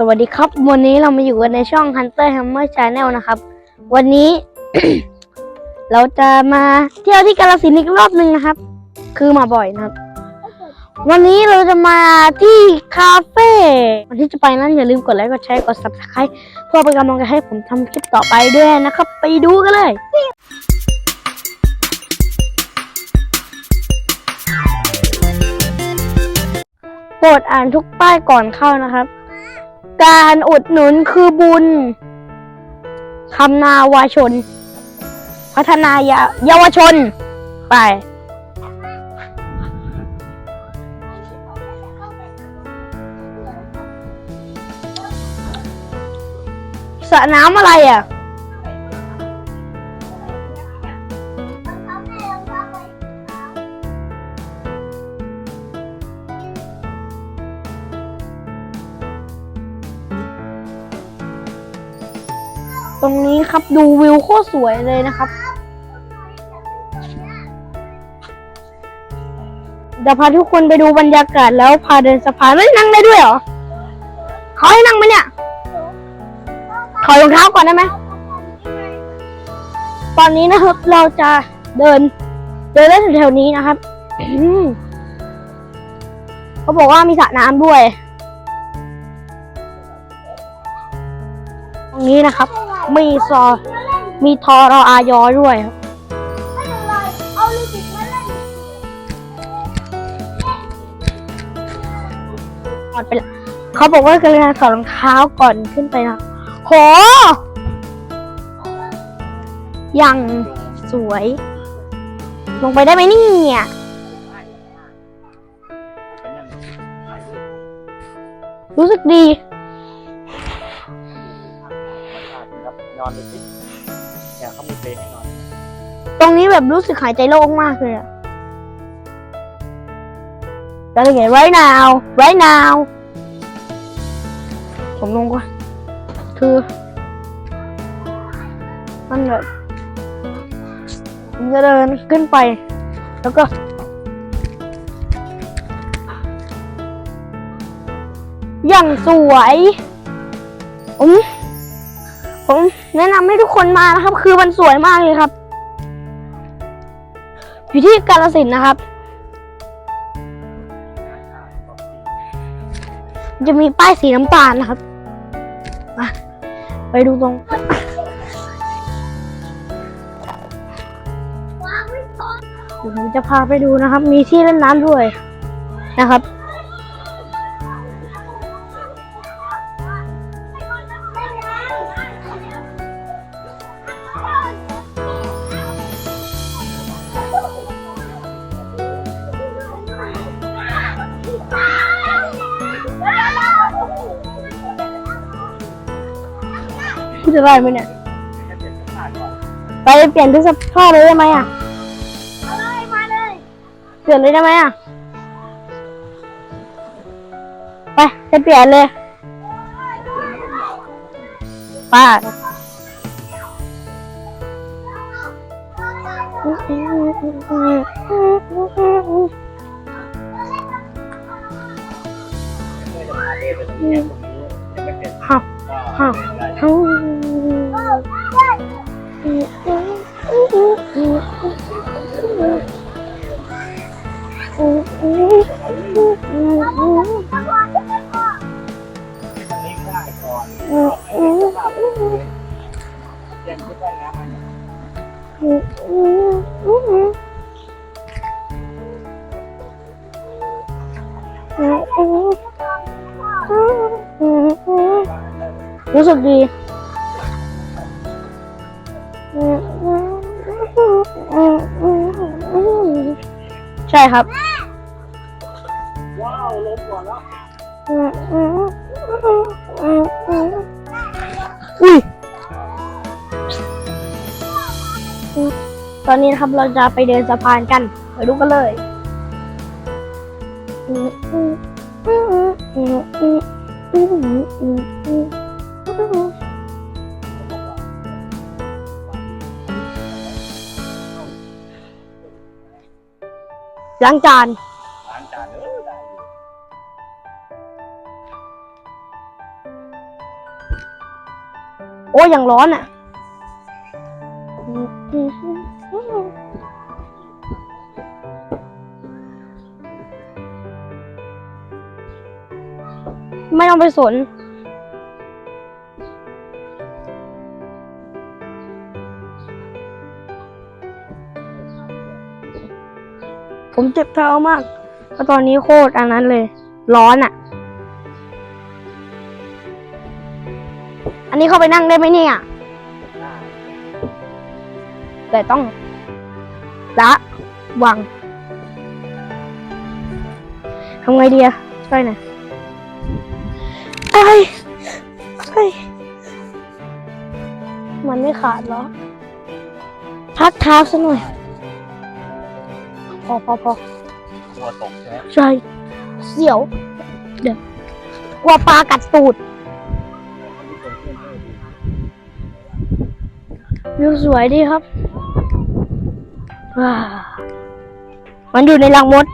สวัสดีครับ วันนี้เรามาอยู่กันในช่อง Hunter Hammer Channel นะครับ วันนี้ เราจะมาเที่ยวที่กาลสินอีกรอบหนึ่งนะครับ คือมาบ่อยนะครับ วันนี้เราจะมาที่คาเฟ่วันที่จะไปนั้นอย่าลืมกดไลค์กดแชร์กด subscribe เพื่อเป็นกำลังใจให้ผมทำคลิปต่อไปด้วยนะครับ ไปดูกันเลยโปรดอ่านทุกป้ายก่อนเข้านะครับ การอุดหนุนคือบุญคำนาวาชน พัฒนายาเยาวชน ไป สระน้ำอะไรอะ นี้ครับดูวิวโคตรสวยเลยนะครับเดี๋ยวพาทุกคนไปดูบรรยากาศแล้วพาเดินสะพานไม่นั่งได้ด้วยเหรอเขาให้นั่งไหมเนี่ยขอรองเท้าก่อนได้ไหมตอนนี้นะครับ เราจะเดิน เดินเล่นแถวนี้นะครับเขาบอกว่ามีสระน้ำด้วย ตรงนี้นะครับ มีซอ มีทอรออายอด้วยครับไม่เป็นไรเอาลิปสติกมาเล่นถอดไปละเขาบอกว่ากรุณาถอดรองเท้าก่อนขึ้นไปนะโหยังสวย ลงไปได้ไหมเนี่ยรู้สึกดี อนดูสิเนี่ยเขามีเปลให้นอน ตรงนี้แบบรู้สึกหายใจโล่งมากเลยอะแล้วยังไง right now right now ผมลงก่อนคือ มันแบบผมจะเดินขึ้นไป แล้วก็อย่างสวยผม ผมแนะนำให้ทุกคนมานะครับ คือมันสวยมากเลยครับ อยู่ที่กาลสินนะครับ จะมีป้ายสีน้ำตาลนะครับมาไปดูตรงเดี๋ยวผมจะพาไปดูนะครับ มีที่เล่นน้ำด้วยนะครับ พูดจะได้ไหมเนี่ย ไปเปลี่ยนทุกสภาพเลยได้ไหมอะเอาเลยมาเลยเปลี่ยนเลยได้ไหมอะ ไปจะเปลี่ยนเลย ป้า รู้สึกดีใช่ครับ ว้าวลมก่อนแล้วอุ้ย ตอนนี้นะครับเราจะไปเดินสะพานกันไปดูกันเลยล้างจานล้างจานเออได้ยู่อ้ยอย่างร้อนอะ ไม่ต้องไปสน ผมเจ็บเท้ามากเพราะตอนนี้โคตรอันนั้นเลย ร้อนอะ อันนี้เข้าไปนั่งได้ไหมเนี่ย แต่ต้องละวังทำไงดีอะช่วยหน่อย ไอ้ยไอ้ยมันไม่ขาดเหรอ พักเท้าซะหน่อย พอพอพอหัวตกใช่ไหมใช่เสียว เดี๋ยวกลัวปลากัดตูด วิวสวยดีครับ ว้า มันอยู่ในรังมด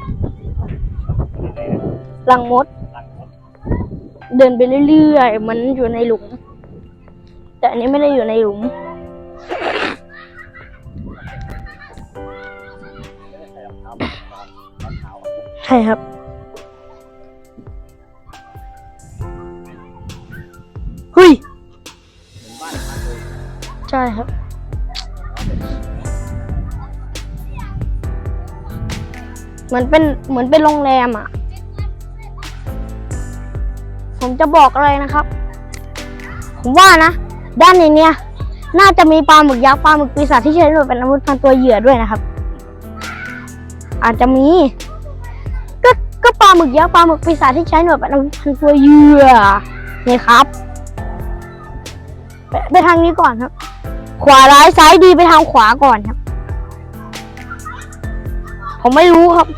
รังมดหลังรถ เดินไปเรื่อยๆมันอยู่ในหลุม แต่อันนี้ไม่ได้อยู่ในหลุม ใช่ครับ เฮ้ยเหมือนบ้านพักเลยใช่ครับเหมือนเป็นเหมือนเป็นโรงแรมอะ ผมจะบอกอะไรนะครับ ผมว่านะ ด้านในเนี้ยน่าจะมีปลาหมึกยักษ์ปลาหมึกปีศาจที่ใช้เป็นอาวุธพันตัวเหยื่อด้วยนะครับ อาจจะมี ก็ก็ปลาหมึกยักษ์ปลาหมึกปีศาจที่ใช้หน่วยเป็นอาวุธพันตัวเหยื่อนี่ครับไปไปทางนี้ก่อนครับ ขวาร้ายซ้ายดีไปทางขวาก่อนครับ ผมไม่รู้ครับ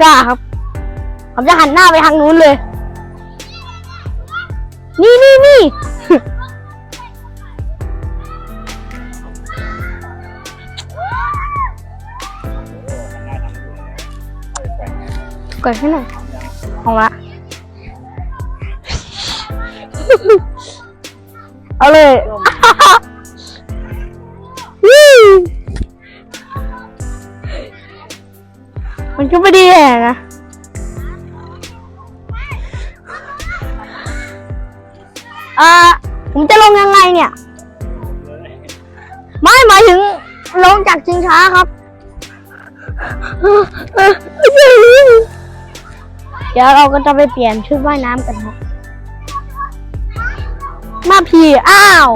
กล้าครับ ผมจะหันหน้าไปทางนู้นเลย นี่นี่นี่ก่อาไปแขวนกดให้หน่อยของละ เอาเลยมันก็ไม่ดีแย่นะ อ่าผมจะลงยังไงเนี่ยเลยไม่หมายถึงลงจากชิงช้าครับ เดี๋ยวเราก็จะไปเปลี่ยนชุดว่ายน้ำกันครับมาพีอ้าว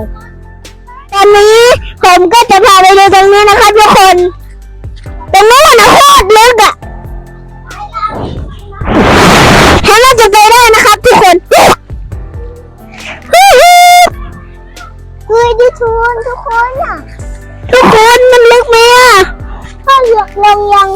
ตอนนี้ผมก็จะพาไปดูตรงนี้นะครับทุกคน ตรงนู้นนะโคตรลึกอะถ้าน่าจะไปได้ ฮ้ยดิทุนทุกคนอะทุกคนมันลึกไหมอะถ้าเหลือกลงยัง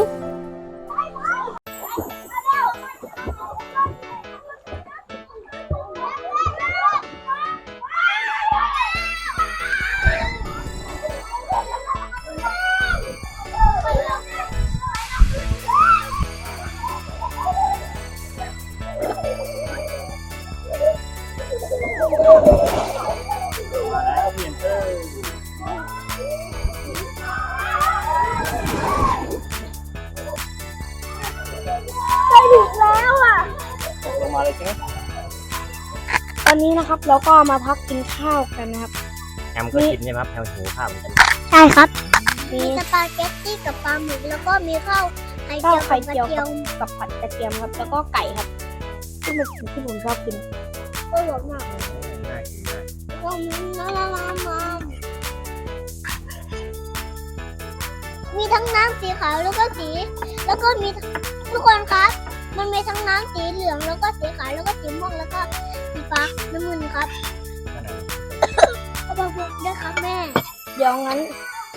ใช่ไหมตอนนี้นะครับเราก็มาพักกินข้าวกันนะครับแฮมก็กินใช่ไหมครับแฮมหิวข้าวเหมือนกันใช่ครับ มีสปาเกตตี้กับปลาหมึกแล้วก็มีข้าวไข่ข้าเจีวยวไข่กับกระเจียวเทียมกับผัดกระเทียมครับ แล้วก็ไก่ครับที่ผมที่ผมชอบกินก็หวานมากน่ากินมากก็มีน้ำน้ำน้ำมีทั้งน้ำสีขาวแล้วก็สี แล้วก็มีทุกคนครับ มันมีทั้งน้ำสีเหลืองแล้วก็สีขาวแล้วก็สีม่วงแล้วก็สีฟ้าน้ำเงินครับนั่นแหละก็บอกด้วยครับแม่เดี๋ยวงั้น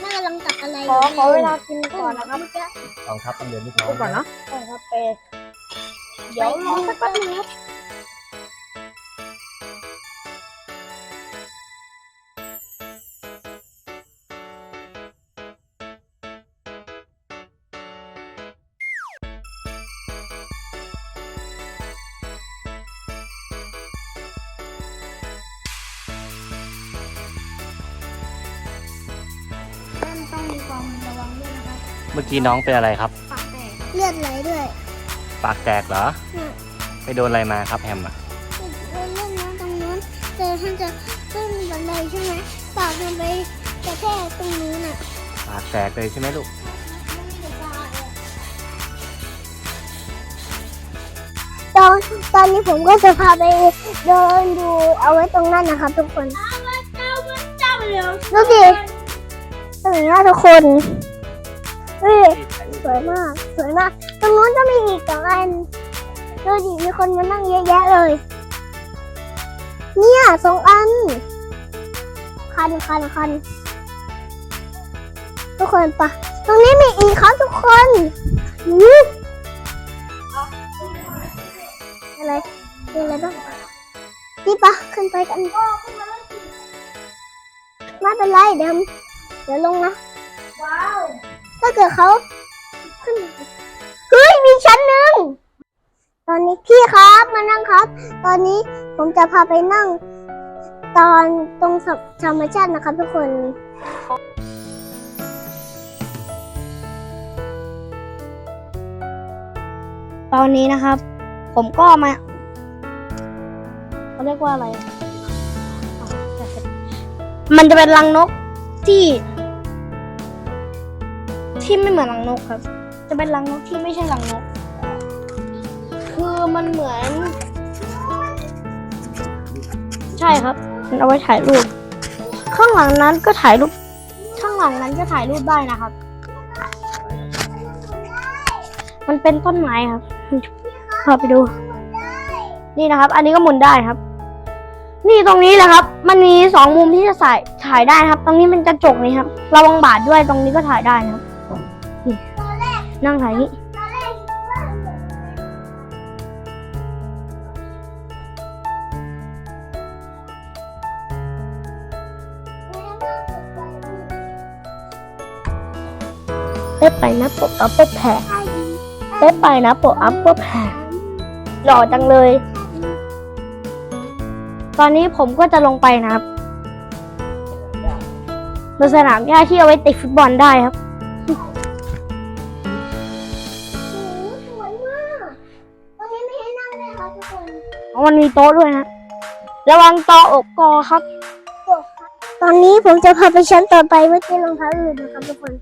แม่กำลังตักอะไรขอขอเวลากินก่อนนะครับกองทัพต้องเดินที่ท้องไปก่อนเนาะใช่ครับไปเดี๋ยวรอสักแป๊บนึงครับ วามระวังด้วยนะครับเมื่อกี้น้องเป็นอะไรครับ ปากแตกเลือดไหลด้วยปากแตกเหรออืมไปโดนอะไรมาครับแฮมอะเราเล่นน้ำตรงนู้นเจอท่านจะขึ้นบันไดใช่ไหมปากมันไปกระแทกตรงนู้นอะปากแตกเลยใช่ไหมลูก ตอนตอนนี้ผมก็จะพาไปเดินดูเอาไว้ตรงนั้นนะครับ ทุกคน ดูดิ สวยมากทุกคนเฮ้ยสวยมาก สวยมาก ตรงนู้นก็มีอีกสองอันดูดิมีคนมานั่งเยอะแยะเลย เนี่ยสองอัน คันคันคันทุกคนปะตรงนี้มีอีกครับทุกคนนี่อะไรมีอะไรบ้างนี่ปะขึ้นไปกันไม่เป็นไรเดี๋ยว เดี๋ยวลงนะ ว้าว ถ้าเกิดเขาขึ้นมาเฮ้ยมีชั้นหนึ่ง ตอนนี้พี่ครับมานั่งครับ ตอนนี้ผมจะพาไปนั่ง ตอนตรงธรรมชาตินะครับทุกคนตอนนี้นะครับ ผมก็มาเขาเรียกว่าอะไรอะมันจะเป็นรังนกที่ ที่ไม่เหมือนรังนกครับ จะเป็นรังนกที่ไม่ใช่รังนก คือมันเหมือน ใช่ครับ มันเอาไว้ถ่ายรูป ข้างหลังนั้นก็ถ่ายรูป ข้างหลังนั้นก็ถ่ายรูปได้นะครับ มันเป็นต้นไม้ครับพาไปดู นี่นะครับ อันนี้ก็หมุนได้ครับนี่ตรงนี้แหละครับ มันมีสองมุมที่จะถ่ถ่ายได้ครับ ตรงนี้มันกระจกนี่ครับ ระวังบาดด้วย ตรงนี้ก็ถ่ายได้นะครับ นั่งถ่ายนี่เป๊ะไปนะโปะอัพเปอร์แพรเป๊ะไปนะโปะอัพเปอร์แพรหล่อจังเลย ตอนนี้ผมก็จะลงไปนะครับบนสนามหญ้าที่เอาไว้เตะฟุตบอลได้ครับ มันมีโต๊ะด้วยนะ ระวังตออกกอครับ ตอนนี้ผมจะพาไปชั้นต่อไปเมื่อกี้รองเท้าอื่นนะครับทุกคน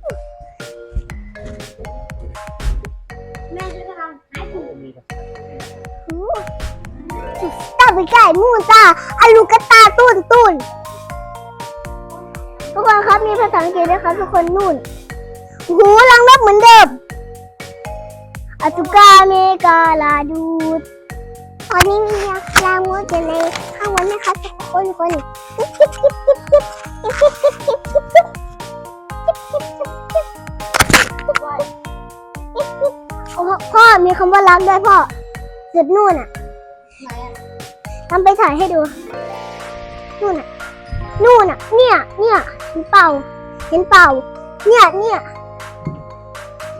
แม่จะทำให้ถูกตาไปไก่มูตาอาลูกตาตุนตุนทุกคนครับมีภาษาอังกฤษด้วยครับทุกคนนู่น หูลังนกเหมือนเดิมอาตุกาเมกาลาดูดต อนนี้มียายามุดอยู่ในข้างบนนะคะทุกคนคนพ่อมีคำว่ารักด้วยพ่อจุดนู่นอะทำไปถ่ายให้ดู นู่นอะ นู่นอะ เนี่ย เนี่ยเห็นเป่า เห็นเป่า เนี่ย เนี่ย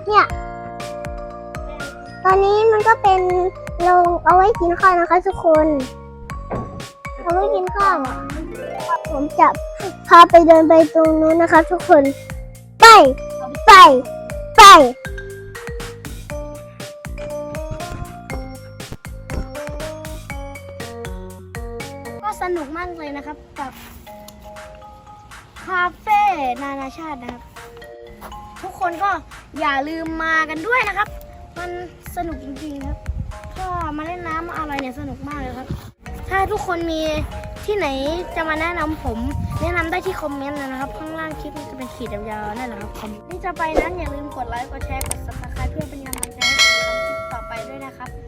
เนี่ย ตอนนี้มันก็เป็น โรงเอาไว้กินข้าวนะคะทุกคน เอาไว้กินข้าวผมจะพาไปเดินไปตรงนู้นนะคะทุกคน ไป ไป ไปก็สนุกมากเลยนะครับกับคาเฟ่นานาชาตินะครับ ทุกคนก็อย่าลืมมากันด้วยนะครับ มันสนุกจริงๆครับ มาเล่นน้ำอะไรเนี่ยสนุกมากเลยครับ ถ้าทุกคนมีที่ไหนจะมาแนะนำผม แนะนำได้ที่คอมเมนต์เลยนะครับ ข้างล่างคลิปมันจะเป็นขีดยาวๆนั่นแหละครับคอมนี่จะไปนั้นอย่าลืมกดไลค์กดแชร์กด subscribe เพื่อเป็นกำลังใจให้ผมทำคลิปต่อไปด้วยนะครับ